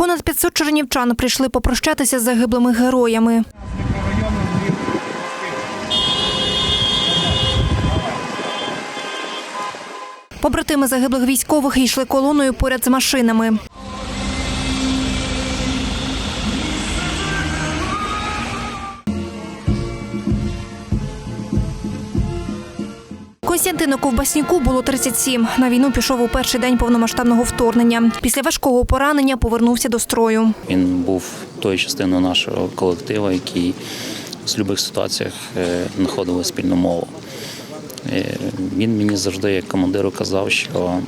Понад 500 чернівчан прийшли попрощатися з загиблими героями. Побратими загиблих військових йшли колоною поряд з машинами. Костянтину Ковбасніку було 37. На війну пішов у перший день повномасштабного вторгнення. Після важкого поранення повернувся до строю. Він був тою частиною нашого колективу, який в будь-яких ситуаціях е, знаходив спільну мову. Е, Він мені завжди, як командиру, казав, що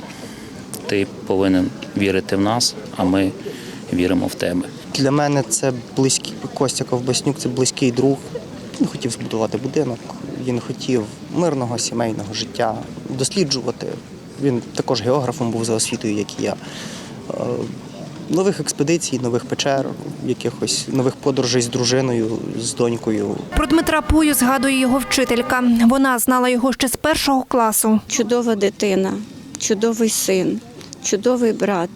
ти повинен вірити в нас, а ми віримо в тебе. Для мене це близький Костя Ковбаснюк, це близький друг. Він хотів збудувати будинок, він хотів мирного сімейного життя, досліджувати. Він також географом був за освітою, як і я. Е, Нових експедицій, нових печер, якихось нових подорожей з дружиною, з донькою. Про Дмитра Пую згадує його вчителька. Вона знала його ще з першого класу. чудова дитина, чудовий син, чудовий брат.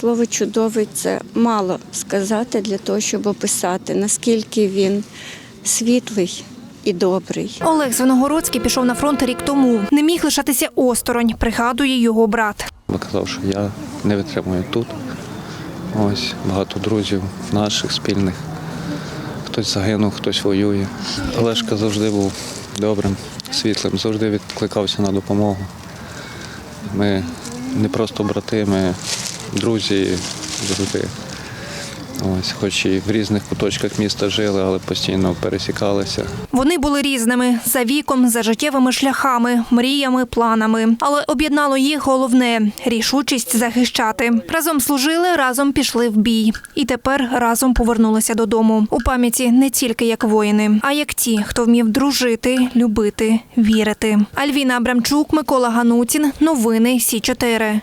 Слово чудовий це мало сказати для того, щоб описати, наскільки він світлий і добрий. Олег Звеногородський пішов на фронт рік тому. Не міг лишатися осторонь, пригадує його брат. Я казав, що я не витримую тут. Ось багато друзів наших спільних. Хтось загинув, хтось воює. Олешка завжди був добрим, світлим, завжди відкликався на допомогу. Ми не просто брати, ми друзі завжди. Ось, хоч і в різних куточках міста жили, але постійно пересікалися. Вони були різними за віком, за життєвими шляхами, мріями, планами. Але об'єднало їх головне рішучість захищати. Разом служили, разом пішли в бій. І тепер разом повернулися додому. У пам'яті не тільки як воїни, а як ті, хто вмів дружити, любити, вірити. Альвіна Абрамчук, Микола Ганутін. Новини Сі 4